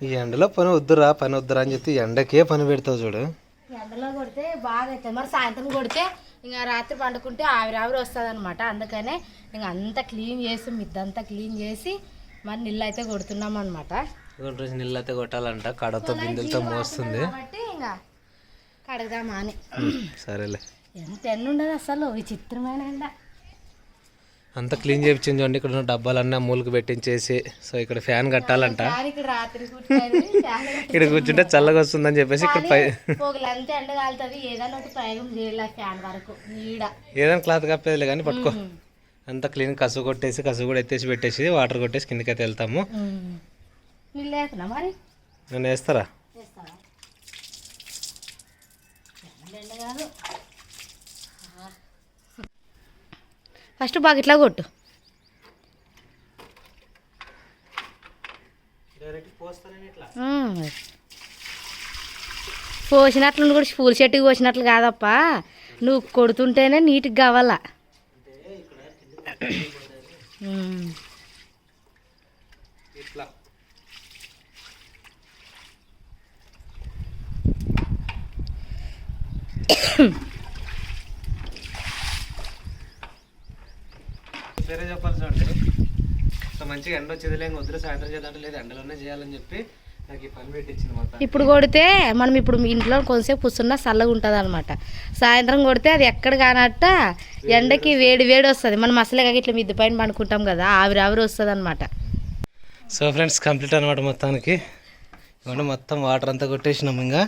ఈ ఎండలో పని వద్దురా పని వద్దురా అని చెప్పి ఎండకే పని పెడతావు చూడు. ఎండలో కొడితే బాగా అవుతుంది మరి సాయంత్రం కొడితే ఇంకా రాత్రి పండుకుంటే ఆవిరి ఆవిరి వస్తుంది అనమాట అందుకనే ఇంకా అంతా క్లీన్ చేసి మిద్దంతా క్లీన్ చేసి మరి నీళ్ళు అయితే కొడుతున్నాం అనమాట రోజు నీళ్ళు అయితే కొట్టాలంట. కడతో బిందెలతో మోస్తుంది. కాబట్టి ఇంకా కడగదామా అని. సరేలే. ఎంత ఎండ ఉండదు అసలు. విచిత్రమైన ఎండ. అంతా క్లీన్ చేయించింది చూడండి. ఇక్కడ ఉన్న డబ్బాలన్నీ మూలకు పెట్టించేసి సో ఇక్కడ ఫ్యాన్ కట్టాలంట. ఇక్కడ కూర్చుంటే చల్లగా వస్తుందని చెప్పేసి ఇక్కడ ఏదైనా క్లాత్ కప్పేదిలే కానీ పట్టుకో. అంతా క్లీన్ కసు కొట్టేసి కసు కూడా ఎత్తేసి పెట్టేసి వాటర్ కొట్టేసి కిందకి అయితే వెళ్తాము నేను వేస్తారా వేస్తావా ఎండ కాదు ఫస్ట్ బాగా కొట్టు. పోసినట్లు కూడా పూల చెట్టుకి పోసినట్లు కాదప్ప. నువ్వు కొడుతుంటేనే నీట్గా కావాలా. ఇట్లా. వేరే చెప్పాలి చూడండి. సో మంచిగా ఎండ వచ్చేది లేక వద్దు సాయంత్రం చేద్దాం లేదు ఎండలోనే చేయాలని చెప్పి నాకు ఈ పని పెట్టించింది మొత్తం ఇప్పుడు కొడితే మనం ఇప్పుడు మీ ఇంట్లో కొంతసేపు కూర్చున్నా చల్లగా ఉంటుంది అనమాట సాయంత్రం కొడితే అది ఎక్కడ కానట్ట ఎండకి వేడి వేడి వస్తుంది. మనం అసలే కాక ఇట్లా మిద్ది పైన పండుకుంటాం కదా ఆవిరి ఆవిరి వస్తుంది అనమాట సో ఫ్రెండ్స్ కంప్లీట్ అనమాట మొత్తానికి. మొత్తం వాటర్ అంతా కొట్టేసినాం ఇంకా.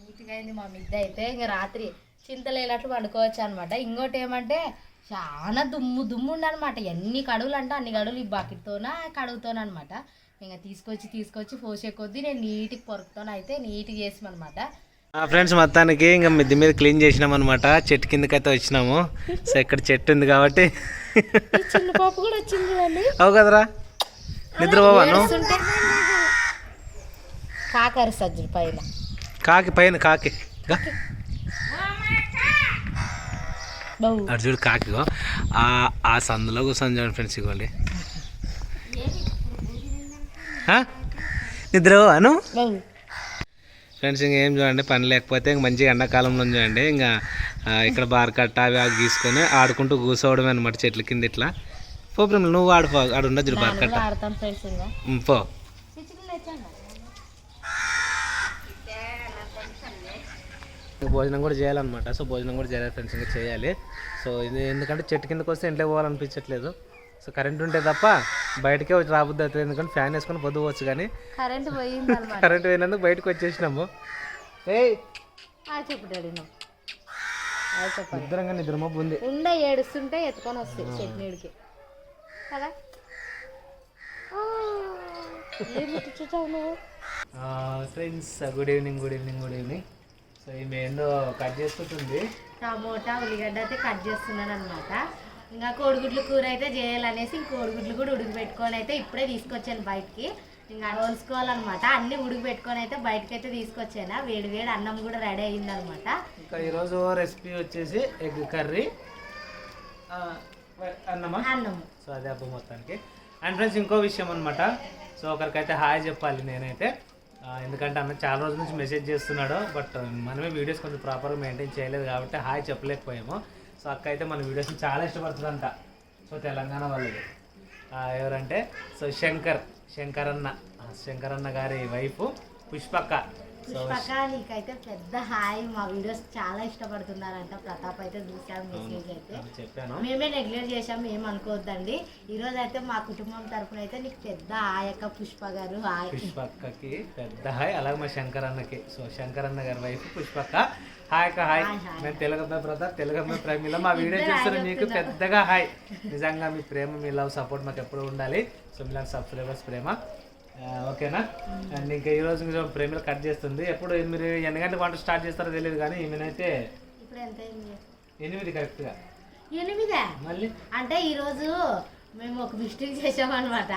నీట్గా అయింది మా మిద్ద అయితే. ఇంకా రాత్రి చింతలేనట్లు పండుకోవచ్చు అనమాట ఇంకోటి ఏమంటే చాలా దుమ్ము దుమ్ము ఉండనమాట ఎన్ని కడుగులు అంటే అన్ని కడుగులు ఈ బకెట్తోన కడుగుతోనమాట ఇంకా తీసుకొచ్చి తీసుకొచ్చి పోసే కొద్దీ నేను నీట్గా పొరుకుతోన అయితే నీట్గా చేసామన్నమాట ఫ్రెండ్స్ మొత్తానికి ఇంకా మిద్ది మీద క్లీన్ చేసినాం అనమాట చెట్టు కిందకైతే వచ్చినాము. సో ఇక్కడ చెట్టు ఉంది కాబట్టి చిన్న పాప కూడా వచ్చింది అవు కదరా? నిద్ర పోవాను ఏడుస్తుంటే కాకర సజ్జుల పైన. కాకి పైన కాకి. అటు చూడు కాకిగో. ఆ సందులో కూర్చొని చూడండి ఫ్రెండ్స్ ఇవ్వండి నిద్ర అను ఫ్రెండ్స్ ఇంకేం చూడండి పని లేకపోతే ఇంక మంచిగా ఎండాకాలంలో చూడండి. ఇంకా ఇక్కడ బార్ కట్ట అవి అవి గీసుకొని ఆడుకుంటూ కూర్చోవడమే అనమాట చెట్ల కింద ఇట్లా. పో ప్రేమ నువ్వు ఆడుపో ఆడు ఉండదు బార్ కట్ట. పో. భోజనం కూడా చేయాలన్నమాట. సో భోజనం కూడా చేయాలి ఫ్రెండ్స్ ఇంకా చేయాలి. సో ఇది ఎందుకంటే చెట్టు కిందకి వస్తే ఇంట్లో పోవాలనిపించట్లేదు. సో కరెంట్ ఉంటే తప్ప బయటకే వచ్చి రాబుద్ది అవుతుంది. ఎందుకంటే ఫ్యాన్ వేసుకొని పొద్దుపోవచ్చు కానీ కరెంట్ పోయింది కరెంట్ పోయినందుకు బయటకు వచ్చేసినాము. ఏయ్! చెప్పు డాడీ నిద్రంగా నిద్ర మబ్బు ఉంది. ఉండ ఏడుస్తుంటే ఎత్తుకొని వస్తాయి చట్నీడికి కదా? Friends good evening good evening good evening so ఈమె కట్ చేసుకుంటుంది. టమోటా ఉల్లిగడ్డ అయితే కట్ చేస్తున్నాను అనమాట ఇంకా కోడిగుడ్లు కూర అయితే చేయాలనేసి ఇంక కోడిగుడ్లు కూడా ఉడికిపెట్టుకొని అయితే ఇప్పుడే తీసుకొచ్చాను బయటికి. ఇంకా వలుసుకోవాలన్నమాట అన్ని ఉడికిపెట్టుకొని అయితే బయటకి అయితే తీసుకొచ్చాను. వేడి వేడి అన్నం కూడా రెడీ అయ్యిందనమాట ఇంకా ఈరోజు రెసిపీ వచ్చేసి ఎగ్ కర్రీ అన్నమా? అన్నం సో అదే అబ్బా మొత్తానికి. అండ్ ఫ్రెండ్స్ ఇంకో విషయం అనమాట సో ఒకరికైతే హాయ్ చెప్పాలి నేనైతే. ఎందుకంటే అన్న చాలా రోజుల నుంచి మెసేజ్ చేస్తున్నాడు బట్ మనమే వీడియోస్ కొంచెం ప్రాపర్గా మెయింటైన్ చేయలేదు కాబట్టి హాయ్ చెప్పలేకపోయాము. సో అక్క అయితే మన వీడియోస్ని చాలా ఇష్టపడుతుందంట. సో తెలంగాణ వాళ్ళది. ఎవరంటే సో శంకర్ శంకర్ అన్న శంకర్ అన్న గారి వైఫ్ పుష్పక్క. సో పుష్పక నీకైతే పెద్ద హాయ్. మా వీడియోస్ చాలా ఇష్టపడుతున్నారంట. ప్రతాప్ అయితే చూసాం మెసేజ్ అయితే. మేమే నెగ్లెక్ట్ చేసాం ఏం అనుకోవద్దండి. ఈ రోజు అయితే మా కుటుంబం తరపున అయితే నీకు పెద్ద హాయ్ అక్క పుష్ప గారు హాయ్. పుష్పక్కకి పెద్ద హాయ్ అలాగే మా శంకర్ అన్నకి. సో శంకర్ అన్న గారి వైఫ్ పుష్పక్క హాయ్ అక్క హాయ్. నేను తెలుగు అమ్మాయి ప్రతాప్ తెలుగు అమ్మాయి ప్రేమిలో. మా వీడియో చూస్తున్న మీకు పెద్దగా హాయ్. నిజంగా మీ ప్రేమ మీ లవ్ సపోర్ట్ మాకు ఎప్పుడు ఉండాలి. సో మీలాంటి సబ్స్క్రైబర్స్ ప్రేమ. ఓకేనా? అండ్ ఇంకా ఈ రోజు మీరు ప్రేమలు కట్ చేస్తుంది. ఎప్పుడు మీరు ఎన్ని గంటల వంట స్టార్ట్ చేస్తారో తెలియదు కానీ ఈమెనైతే ఇప్పుడు ఎంత అయింది? ఎనిమిది కరెక్ట్గా. ఎనిమిదా? మళ్ళీ? అంటే ఈ రోజు మేము ఒక మిస్టేక్ చేసామన్నమాట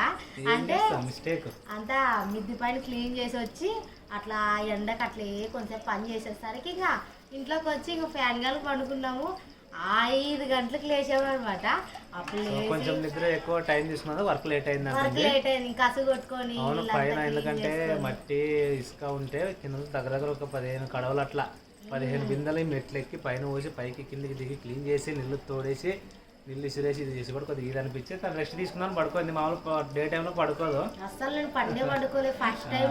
అంటే మిస్టేక్? అంతా మిద్ది పైన క్లీన్ చేసి వచ్చి అట్లా ఎండకు అట్లే కొంచెం పని చేసేసరికి ఇక ఇంట్లోకి వచ్చి ఇంక ఫ్యాన్ గాలి పండుకున్నాము. ఐదు గంటలకు లేచామన్నమాట అప్పుడు కొంచెం నిద్ర ఎక్కువ టైం తీసుకున్నది వర్క్ లేట్ అయింది వర్క్ లేట్ అయింది కసు కొట్టుకొని అవును పైన ఎందుకంటే. మట్టి ఇసుక ఉంటే కింద దగ్గర దగ్గర ఒక పదిహేను కడవలు అట్లా. పదిహేను బిందెలు మెట్లు ఎక్కి పైన పోసి పైకి కిందికి దిగి క్లీన్ చేసి నీళ్ళు తోడేసి నీళ్ళు ఇసిరేసి ఇది చేసి కూడా కొద్దిగా ఇది అనిపించి తను రెస్ట్ తీసుకున్నాను పడుకోండి మామూలు డే టైంలో పడుకోదు. అస్సలు నేను పండే పండుకోలేదు ఫస్ట్ టైం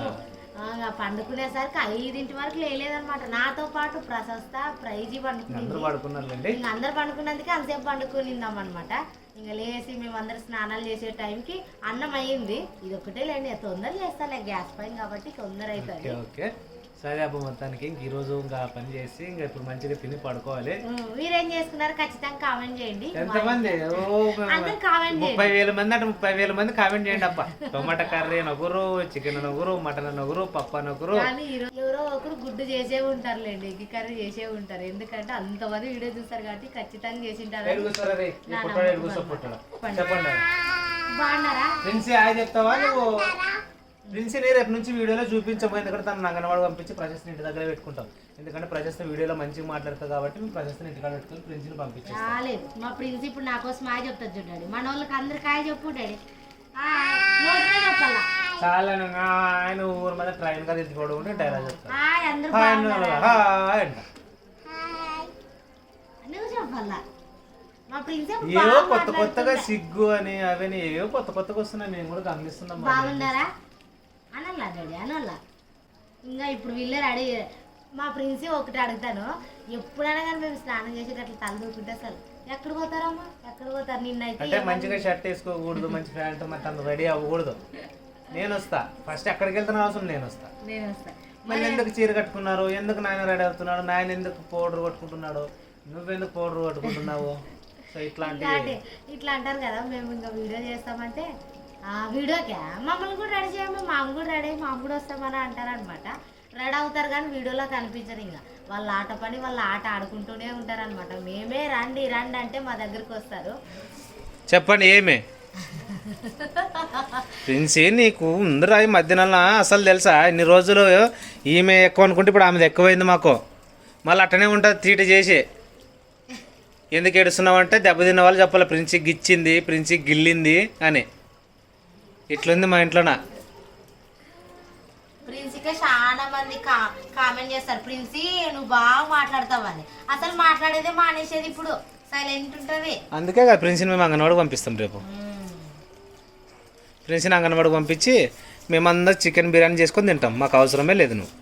పండుకునేసరికి ఐదింటి వరకు లేలేదన్నమాట నాతో పాటు ప్రశస్త ప్రైజీ పండుకుని అందరూ పడుకున్నారులేండి? ఇంక అందరు పండుకున్నందుకే అంతసేపు పండుకునిందాం అనమాట ఇంకా లేచి మేము అందరు స్నానాలు చేసే టైంకి అన్నం అయ్యింది. ఇది ఒకటే లేండి తొందర చేస్తాలే గ్యాస్ పైన కాబట్టి తొందర అవుతుంది ఓకే. సరే అబ్బా మొత్తానికి ఇంక ఈరోజు ఇంకా పని చేసి ఇంకా ఇప్పుడు మంచిగా తిని పడుకోవాలి. మీరేం చేసుకున్నారు ఖచ్చితంగా కామెంట్ చేయండి. ఎంతమంది? ముప్పై వేల మంది అంటే ముప్పై వేల మంది కామెంట్ చేయండి అబ్బా. టొమాటో కర్రీ నొగురు చికెన్ నొగురు మటన్ నొగురు పప్పు నొగురు ఎవరో ఒకరు గుడ్డు చేసే ఉంటారులేండి ఎగ్గి కర్రీ చేసే ఉంటారు. ఎందుకంటే అంతమంది వీడియో చూస్తారు కాబట్టి ఖచ్చితంగా చేసి ఉంటారు. చెప్పండి. బాగున్నారా? చెప్తావా నువ్వు? ప్రిన్సీని రేపు నుంచి వీడియోలో చూపించము ఎందుకంటే తను అంగన్వాడి పంపించి ప్రజెస్ని ఇంటి దగ్గర పెట్టుకుంటాం. ఎందుకంటే ప్రజెస్ వీడియోలో మంచిగా మాట్లాడతావు కాబట్టి మేము ప్రజెస్ని ఇంటికాడ పెట్టుకొని ప్రిన్సీని పంపించాం రాలేదు మా ప్రిన్స్ ఇప్పుడు నా కోసం హాయ్ చెప్తాడు చూడండి. మన వాళ్ళకి అందరికి హాయ్ చెప్పు డాడీ. చాలా ఆయన ఊరు మీద ట్రైన్గా తిట్టుకోవడం ఉంటే డైలాగ్ చెప్తాను హాయ్ అంట. నువ్వు చెప్పాలా? ఏవో కొత్త కొత్తగా సిగ్గు అని అవని ఏవో కొత్త కొత్తగా వస్తున్నాయి. మేము కూడా గమనిస్తున్నాం. బాగున్నారా? అనల్లా డాడీ అనల్లా ఇంకా ఇప్పుడు వీళ్ళే రెడీ మా ప్రిన్స్ ఒకటి అడుగుతాను. ఎప్పుడైనా కానీ మేము స్నానం చేసి అట్లా తల దూకుంటే అసలు ఎక్కడ పోతారమ్మా? ఎక్కడ పోతారు? నిన్నైతే అంటే మంచిగా షర్ట్ వేసుకోకూడదు మంచి ప్యాంట్ మరి తను రెడీ అవ్వకూడదు. నేను వస్తా. ఫస్ట్ ఎక్కడికి వెళ్తున్నా అవసరం నేను వస్తా. నేను వస్తా. మళ్ళీ ఎందుకు చీర కట్టుకున్నారు? ఎందుకు నాయన రెడీ అవుతున్నాడు? నాయన ఎందుకు పౌడర్ కొట్టుకుంటున్నాడు? నువ్వెందుకు పౌడర్ కొట్టుకుంటున్నావు? సో ఇట్లాంటి ఇట్లా అంటారు కదా మేము ఇంకా వీడియో చేస్తామంటే వీడియోకే మమ్మల్ని కూడా రెడీ చేయము మామ కూడా రెడీ అయ్యి మామ కూడా వస్తామని అంటారు అనమాట రెడీ అవుతారు కానీ వీడియోలో కనిపించరు ఇంకా. వాళ్ళ ఆట పని వాళ్ళ ఆట ఆడుకుంటూనే ఉంటారనమాట మేమే రండి రండి అంటే మా దగ్గరికి వస్తారు. చెప్పండి ఏమే? ప్రిన్సీ నీకు ఉందిరా ఈ మధ్యన అసలు తెలుసా? ఇన్ని రోజులు ఈమె ఎక్కువ అనుకుంటే ఇప్పుడు ఆమెది ఎక్కువైంది మాకు. మళ్ళీ అట్టనే ఉంటుంది తీట చేసి. ఎందుకు ఏడుస్తున్నావు అంటే దెబ్బతిన్న వాళ్ళు చెప్పాలి ప్రిన్సీ గిచ్చింది ప్రిన్సీ గిల్లింది అని. ఇట్లుంది మా ఇంట్లోన? ప్రిన్సీకే చాలా మంది కా కామెంట్ చేస్తారు. ప్రిన్సీ నువ్వు బాగా మాట్లాడతావని. అసలు మాట్లాడేదే మానేసేది ఇప్పుడు. సైలెంట్ ఉంటుంది. అందుకే కదా ప్రిన్సీని మేము అంగన్వాడికి పంపిస్తాం రేపు. ప్రిన్సీని అంగన్వాడికి పంపించి మేమందరం చికెన్ బిర్యానీ చేసుకొని తింటాం. మాకు అవసరమే లేదు నువ్వు.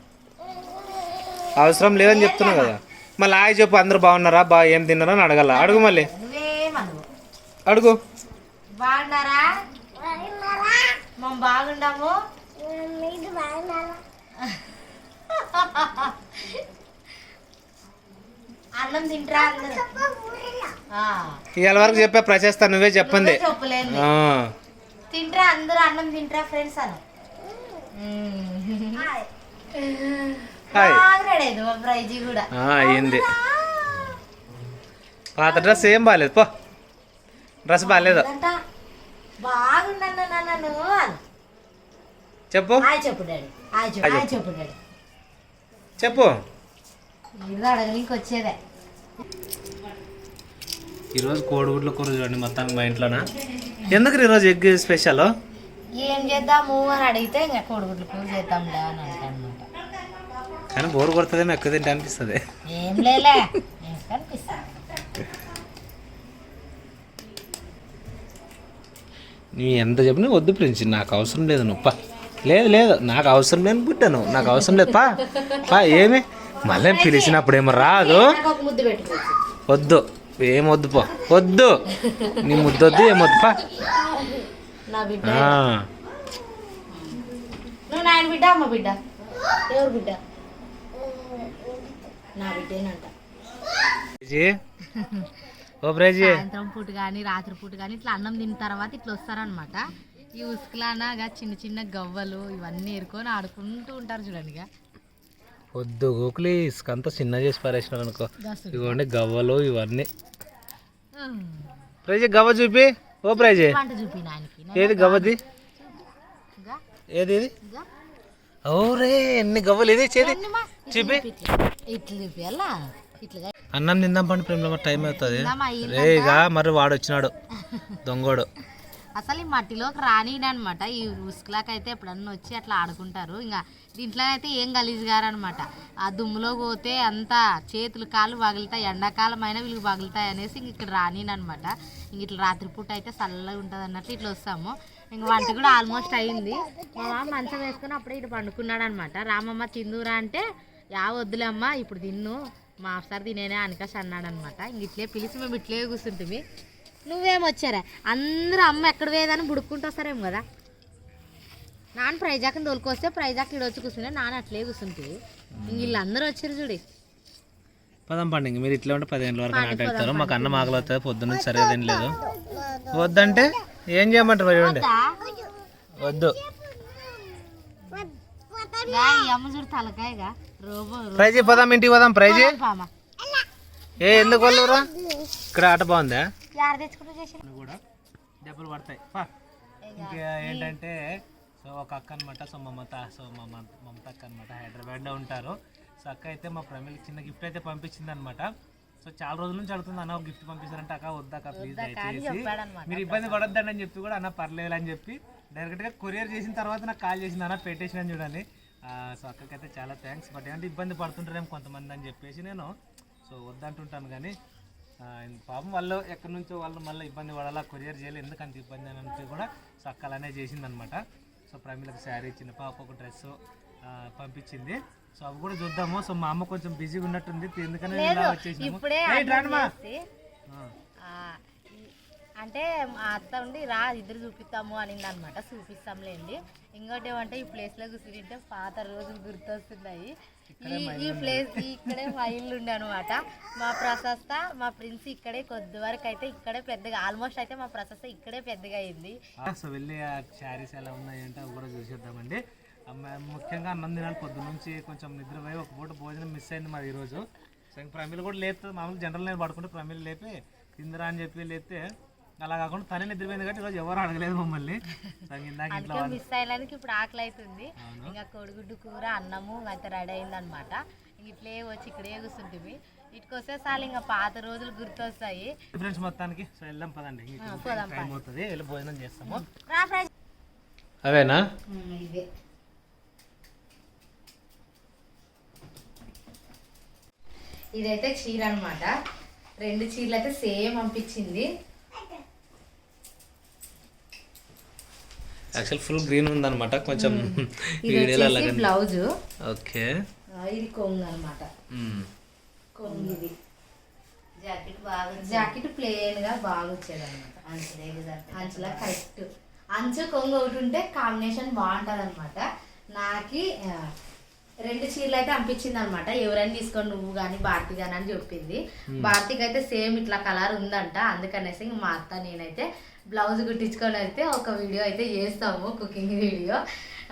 అవసరం లేదని చెప్తున్నావు కదా. మళ్ళీ ఆయ చెప్పు అందరూ బాగున్నారా? బా ఏం తిన్నారా అని అడగాల. అడుగు మళ్ళీ. అడుగు. బాగున్నారా? మేము బాగుండాము? అన్నం తింటరా అందరూ ఆ, ఇవాళ వరకు చెప్పే ప్రచేస్తా నువ్వే చెప్పండి. తింటరా అందరూ అన్నం తింటరా ఫ్రెండ్స్ అను. అయ్యింది. పాత డ్రెస్ ఏం బాగాలేదు పో. డ్రెస్ బాగాలేదు బాగున్నాను నాన్న చెప్పు. హాయ్ చెప్పు డాడీ. హాయ్ చెప్పు. హాయ్ చెప్పు. డాడీ. చెప్పు. ఇది అడగనికి వచ్చేదే ఈరోజు కోడిగుడ్ల కూర చూడండి మొత్తానికి మా ఇంట్లోనా? ఎందుకు ఈరోజు ఎగ్ స్పెషల్ ఏం చేద్దాము అని అడిగితే ఇంకా కోడిగుడ్లు కూర చేద్దాంలే అని అంట అనమాట కానీ బోర్ కొడుతుందేమో ఎక్కువ తింటే అనిపిస్తుంది. ఏం లేలే ఏం నీ ఎంత చెప్పినా వద్దు ప్రిన్సి నాకు అవసరం లేదు నువ్వు పా. లేదు లేదు నాకు అవసరం లేని పుట్టాను నాకు అవసరం లేదు పా. పా ఏమి? మళ్ళీ పిలిచినప్పుడు ఏమో రాదు? వద్దు ఏం వద్దు పో. వద్దు. నీ ముద్దొద్దు ఏమొద్దు పా. బిడ్డ ఆ. నువ్వు నాయన బిడ్డ అమ్మ బిడ్డ. ఎవరు బిడ్డ? నా బిడ్డేనంట ప్రైజీ? ఓ ప్రైజీ. సాయంత్రం పూట కానీ రాత్రి పూట కానీ ఇట్లా అన్నం తిన్న తర్వాత ఇట్లా వస్తారనమాట ఈ ఉసుకులానగా చిన్న చిన్న గవ్వలు ఇవన్నీ ఏరుకొని ఆడుకుంటూ ఉంటారు చూడండి ఇక. వద్దు గోకులి ఇసుకంతా చిన్న చేసి పారేసినారు అనుకో. ఇదిగోండి గవ్వలు ఇవన్నీ. ప్రైజీ గవ్వ చూపి. ఓ ప్రైజీ. ఏది గవ్వది? ఏది ఇది. ఓరే ఎన్ని గవ్వలు? ఇది చేది. చూపి. ఇట్లా. చూపియాలా? అన్నం తిందాం పండి ప్రేమలో టైం అవుతుంది. తిందామా, అయ్యిందంట? రే ఇక మరి వాడు వచ్చినాడు దొంగోడు. అసలు ఈ మట్టిలోకి రానినమాట ఈ ఉసుకులాకి అయితే ఎప్పుడన్నా వచ్చి అట్లా ఆడుకుంటారు. ఇంకా దీంట్లో అయితే ఏం గలీజ్ గారనమాట. ఆ దుమ్ములో పోతే అంతా చేతులు కాళ్ళు పగులుతాయి ఎండాకాలం అయినా వీళ్ళకి పగులుతాయి అనేసి ఇంక ఇక్కడ రానినమాట ఇంక ఇట్లా రాత్రిపూట అయితే చల్లగా ఉంటుంది అన్నట్లు ఇట్లా వస్తాము. ఇంక వంట కూడా ఆల్మోస్ట్ అయింది. మా మామ మంచం వేసుకుని అప్పుడే ఇటు పండుకున్నాడు అనమాట రామమ్మ తిందురా అంటే యా వద్దులే అమ్మ ఇప్పుడు తిన్ను. మా అఫ్సార్ తినేనే అనకాష్ అన్నాడు అనమాట ఇంక ఇట్లే పిలిచి మేము ఇట్లే కూర్చుంటుంది నువ్వేం వచ్చారా? అందరూ అమ్మ ఎక్కడ పోయేదని బుడుక్కుంటూ వస్తారేమో కదా. నాన్న ప్రైజాక్ని తోలుకొస్తే ప్రైజాక్ ఇక్కడ వచ్చి కూర్చుంటే నాన్న అట్లే కూర్చుంటే ఇంక వీళ్ళందరూ వచ్చారు చూడు. పదం పండి ఇంక మీరు ఇట్లా ఉంటే పదిహేను వరకు నాటెడతారు మాకు అన్నం ఆకలి అవుతుంది పొద్దున్న సరిగా తినలేదు. వద్దంటే ఏం చేయమంటారు చూడండి వద్దు గా, ఈ అమ్మ చూడు తలకాయగా రోబో ప్రైజ్ పదాం ఇంటికి పోదాం ప్రైజ్. పామ ఏ ఎందుకు వాళ్ళురా ఇక్కడ ఆట బాగుందా? కూడా దెబ్బలు పడతాయి. పా. ఇంకా ఏంటంటే సో ఒక అక్క అనమాట సో మమత సో మా మమ- మమత అక్క అనమాట హైదరాబాద్లో ఉంటారు. సో అక్క అయితే మా ప్రమిళకి చిన్న గిఫ్ట్ అయితే పంపించింది అనమాట సో చాలా రోజుల నుంచి అడుగుతుంది అన్న ఒక గిఫ్ట్ పంపిస్తారంటే అక్క వద్దాక ప్లీజ్ దయచేసి. మీరు ఇబ్బంది పడొద్దండి అని చెప్పి కూడా అన్న పర్లేదు అని చెప్పి డైరెక్ట్గా కొరియర్ చేసిన తర్వాత నాకు కాల్ చేసింది అన్న పెట్టేసిన చూడండి. సో అక్కకైతే చాలా థ్యాంక్స్ బట్ ఏంటంటే ఇబ్బంది పడుతుంటారేమో కొంతమంది అని చెప్పేసి నేను సో వద్దంటుంటాను కానీ పాపం వాళ్ళు ఎక్కడి నుంచో వాళ్ళు మళ్ళీ ఇబ్బంది పడాలా కొరియర్ చేయాలి ఎందుకు అంత ఇబ్బంది అని అంటే కూడా సో అక్క అలానే చేసింది అనమాట సో ప్రమిలకు శారీ చిన్న పాప ఒక డ్రెస్ పంపించింది. సో అవి కూడా చూద్దాము. సో మా అమ్మ కొంచెం బిజీగా ఉన్నట్టుంది ఎందుకని ఇలా అంటే మా అత్త ఉండి రా ఇద్దరు చూపిస్తాము అనింది అనమాట చూపిస్తాంలేండి. ఇంకోటి ఏమంటే ఈ ప్లేస్లో కూర్చుంటే పాత రోజులు గుర్తొస్తున్నాయి. ఈ ఈ ప్లేస్ ఇక్కడే మా ఇల్లు ఉండే అనమాట. మా ప్రశస్త మా ప్రిన్స్ ఇక్కడే కొద్ది వరకు అయితే ఇక్కడే పెద్దగా ఆల్మోస్ట్ అయితే మా ప్రశస్త ఇక్కడే పెద్దగా అయింది. సో వెళ్ళి ఆ శారీస్ ఎలా ఉన్నాయంటే అవి కూడా చూసేద్దామండి. ముఖ్యంగా అన్నం తినాలి పొద్దు నుంచి కొంచెం నిద్రపోయి ఒక పూట భోజనం మిస్ అయింది మరి ఈరోజు. సో ఇంక ప్రమిళ కూడా లేపుతుంది మామూలు జనరల్ నేను పడుకుంటే ప్రమిళ లేపి తిందిరా అని చెప్పి లేపితే అలా కాకుండా తనే నిద్రపోయింది కాబట్టి ఈరోజు ఎవరు అడగలేదు మమ్మల్ని. సో ఇంక ఇందాక ఇంట్లో అందుకే మిస్ అయ్యడానికి ఇప్పుడు ఆకలి అవుతుంది ఇంకా కోడిగుడ్డు కూర అన్నము అయితే రెడీ అయింది అనమాట ఇట్లే వచ్చి ఇక్కడే కూర్చుంటుంది ఇటుకొస్తే చాలు ఇంకా పాత రోజులు గుర్తొస్తాయి. ఫ్రెండ్స్ మొత్తానికి సో వెళ్దాం పదండి. టైం అవుతుంది. వెళ్ళి భోజనం చేస్తాము. అవేనా? ఇవే. ఇదైతే చీర అన్నమాట. రెండు చీరలు అయితే సేమ్ పంపించింది యాక్చువల్ ఫుల్ గ్రీన్ ఉందన్నమాట. కొంచెం ఇది వీడియోలో అలాగే బ్లౌజ్. ఓకే. ఇది కొంగు అనమాట కొంగు ఇది జాకెట్ బాగా జాకెట్ ప్లేన్గా బాగా వచ్చేది అనమాట అంచులా కరెక్ట్. అంచు కొంగు ఒకటి ఉంటే కాంబినేషన్ బాగుంటది అనమాట నాకి రెండు చీరలు అయితే అనిపించింది అనమాట ఎవరైనా తీసుకొని నువ్వు కానీ భారతి కానీ అని చెప్పింది. భారతికి అయితే సేమ్ ఇట్లా కలర్ ఉందంట. అందుకనేసి ఇంక మా అత్త నేనైతే బ్లౌజ్ కుట్టించుకొని అయితే ఒక వీడియో అయితే చేస్తాము కుకింగ్ వీడియో.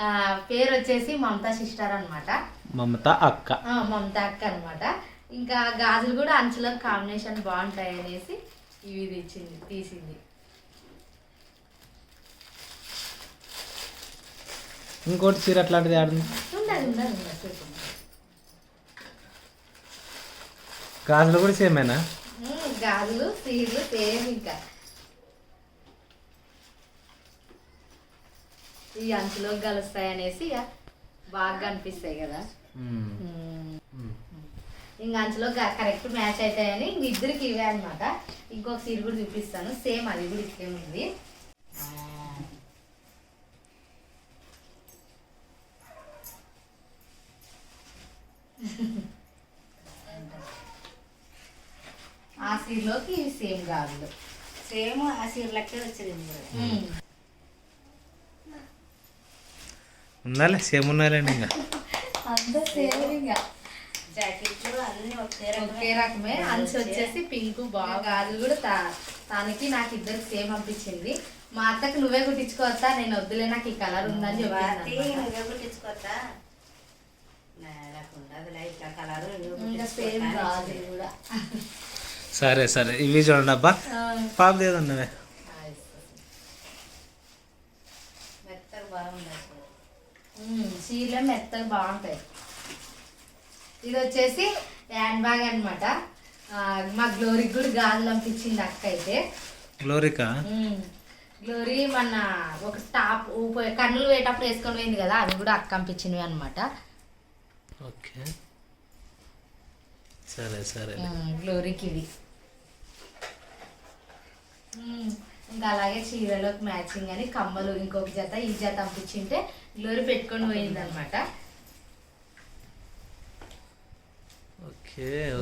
ఆ, పేరు వచ్చేసి మమతా సిస్టర్ అనమాట. మమత అక్క. మమత అక్క అనమాట. ఇంకా గాజులు కూడా అంచులో కాంబినేషన్ బాగుంటాయి అనేసి ఇవి తెచ్చింది తీసింది. ఇంకోటి చీర అట్లాంటిది ఆడుంది గాజులు కూడా సేమేనా? గాజులు సీర్లు సేమ్ ఇంకా. ఈ అంచులో కలుస్తాయి అనేసి బాగా కనిపిస్తాయి కదా. ఇంకా అంచులో కరెక్ట్ మ్యాచ్ అవుతాయని ఇంక ఇద్దరికి ఇవే అనమాట ఇంకొక సీర కూడా చూపిస్తాను. సేమ్ అది కూడా ఇట్లే ఉంది. సీరలోకి ఇవి సేమ్ గాజులు సేమ్ ఆ సీర లెక్కే వచ్చింది. ఉండాలి సేమ్ ఉన్నాయండి ఇంకా. అంతా సేమ్ ఇంకా. జాకెట్లు అన్ని ఒకే రకమే. ఒకే రకమే. అంచు వచ్చేసి పింక్ బాగా గాజులు కూడా తా- తనకి నాకు ఇద్దరికి సేమ్ అనిపించింది మా అత్తకి నువ్వే కుట్టించుకోవచ్చా? నేను వద్దులే నాకు ఈ కలర్ ఉందని వాటి చెప్పాను నువ్వే కుట్టించుకోవచ్చా? నాకు ఉండదు లైట్ కలర్ ఇంకా సేమ్ గాజులు కూడా. సరే సరే. ఇవి చూడండి అబ్బా. పాప లేదన్నవే చీరలు మెత్తగా బాగుంటాయి. ఇది వచ్చేసి హ్యాండ్ బ్యాగ్ అనమాట మా గ్లోరీకి కూడా గాజులు పంపించింది అక్క అయితే. గ్లోరికా. గ్లోరీ మన ఒక స్టాప్ ఊప- కన్నులు పోయేటప్పుడు వేసుకొని పోయింది కదా అవి కూడా అక్క పంపించినవి అనమాట ఓకే. సరే సరే. గ్లోరీకి ఇవి ఉమ్, ఇంకా అలాగే చీరలోకి మ్యాచింగ్ అని కమ్మలు ఇంకొక జత ఈ జత పంపించింటే గ్లోరీ పెట్టుకొని పోయింది అనమాట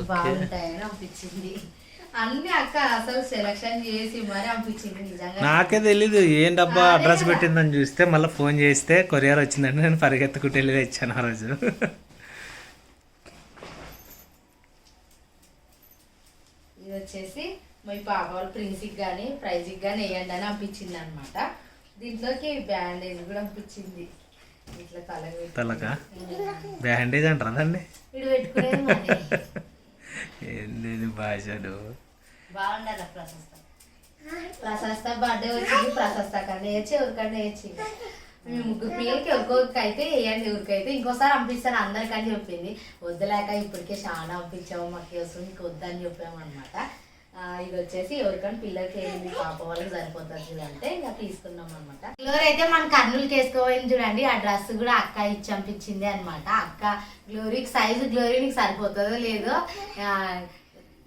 బాగుంటాయని పంపించింది అన్ని అక్క అసలు సెలక్షన్ చేసి మరి పంపించింది నిజంగా. నాకే తెలీదు ఏం డబ్బా అడ్రస్ పెట్టిందని చూస్తే మళ్ళీ ఫోన్ చేస్తే కొరియర్ వచ్చిందంటే నేను పరిగెత్తుకుంటూ వెళ్ళి తెచ్చాను ఆ రోజు. ఇది వచ్చేసి మీ పాప వాళ్ళ ప్రిన్సికి కానీ ప్రైజ్కి కానీ వేయండి అని పంపించింది అనమాట దీంట్లోకి బ్యాండేజ్ కూడా పంపించింది ఇట్లా తల తలక? బ్యాండేజ్ అంటారండి ఇడు పెట్టుకునేది భాషలు? బాగుండాలి ప్రశస్త. ప్రశస్త బర్త్డే వచ్చింది ప్రశస్త కన్నా వేయచ్చు ఎవరికన్నా వేయచ్చు. మీ ముగ్గురు పిల్లలకి ఎవరికొకరికి అయితే వేయండి ఎవరికైతే ఇంకోసారి పంపిస్తాను అందరికని చెప్పింది. వద్దులేక ఇప్పటికే చాలా పంపించాము మాకు వస్తుంది ఇంక వద్దని చెప్పాము అనమాట ఇది వచ్చేసి ఎవరికైనా పిల్లలకి వేయండి పాప వాళ్ళకి సరిపోతుంది అంటే ఇంకా తీసుకున్నాం అనమాట గ్లోరీ అయితే మన కర్నూలుకి వేసుకోపోయింది చూడండి. ఆ డ్రెస్ కూడా అక్క ఇచ్చి పంపించింది అనమాట అక్క గ్లోరీకి సైజు గ్లోరీ నీకు సరిపోతుందో లేదో ఈసారి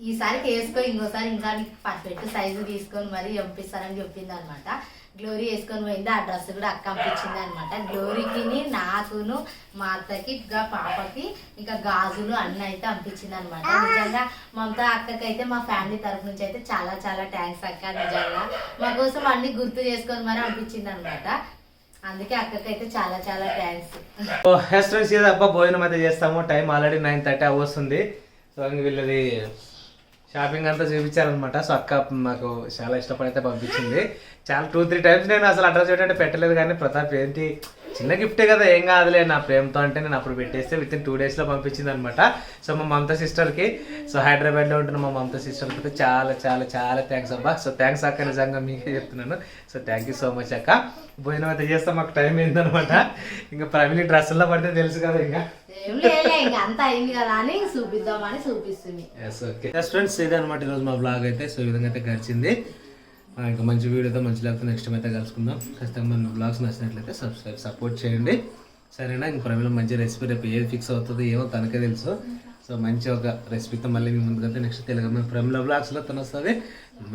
ఈసారికి వేసుకో ఇంకోసారి ఇంకా నీకు పర్ఫెక్ట్ సైజు తీసుకొని మరి పంపిస్తారని చెప్పింది అనమాట గ్లోరీ వేసుకొని పోయింది ఆ డ్రెస్ కూడా అక్క పంపించింది అనమాట గ్లోరీకి నాకును మా అత్తకి ఇంకా పాపకి ఇంకా గాజులు అన్నీ అయితే పంపించింది అనమాట నిజంగా మమత అక్కకి అయితే మా ఫ్యామిలీ తరఫు నుంచి అయితే చాలా చాలా థ్యాంక్స్ అక్క నిజంగా. మా కోసం అన్ని గుర్తు చేసుకొని మరి పంపించింది అనమాట అందుకే అక్కకైతే చాలా చాలా థ్యాంక్స్ హెస్ ఫ్రెండ్స్ అబ్బా భోజనం అయితే చేస్తాము. టైం ఆల్రెడీ నైన్ థర్టీ వస్తుంది సో ఇంక వీళ్ళది షాపింగ్ అంతా చూపించారనమాట సో అక్క మాకు చాలా ఇష్టపడి అయితే పంపించింది. చాలా టూ త్రీ టైమ్స్ నేను అసలు అడ్రస్ ఏంటంటే పెట్టలేదు కానీ ప్రతాప్ ఏంటి చిన్న గిఫ్టే కదా ఏం కాదులే. నా ప్రేమతో అంటే నేను అప్పుడు పెట్టేస్తే విత్ ఇన్ టూ డేస్లో పంపించింది అనమాట సో మా మమత సిస్టర్కి సో హైదరాబాద్లో ఉంటున్న మా మమత సిస్టర్కి అయితే చాలా చాలా చాలా థ్యాంక్స్ అబ్బా. సో థ్యాంక్స్ అక్క నిజంగా మీకే చెప్తున్నాను. So thank you so much అక్క. భోజనం అయితే చేస్తాం మాకు టైం ఏందనమాట ఇంకా ప్రవీణి డ్రెస్సుల్లో పడితే తెలుసు కదా ఇంకా. చూపిద్దామని చూపిస్తుంది. ఫ్రెండ్స్ ఇదే అనమాట ఈరోజు మా బ్లాగ్ అయితే. సో ఈ విధంగా అయితే గడిచింది. ఇంకా మంచి వీడియోతో మంచి లేకపోతే నెక్స్ట్ టైం అయితే కలుసుకుందాం. ఖచ్చితంగా మన బ్లాగ్స్ నచ్చినట్లయితే సబ్స్క్రైబ్ సపోర్ట్ చేయండి. సరేనా? ఇంక ప్రమిలో మంచి రెసిపీ రేపు ఏది ఫిక్స్ అవుతుందో ఏమో తనకే తెలుసు. సో మంచి ఒక రెసిపీతో మళ్ళీ మీ ముందుకైతే నెక్స్ట్ తెలుగు మన ప్రమిలో బ్లాగ్స్లో తను వస్తుంది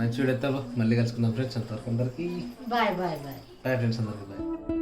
మంచి వీడియోతో మళ్ళీ కలుసుకుందాం ఫ్రెండ్స్ అంతవరకు అందరికీ bye bye bye bye friends అందరికీ బాయ్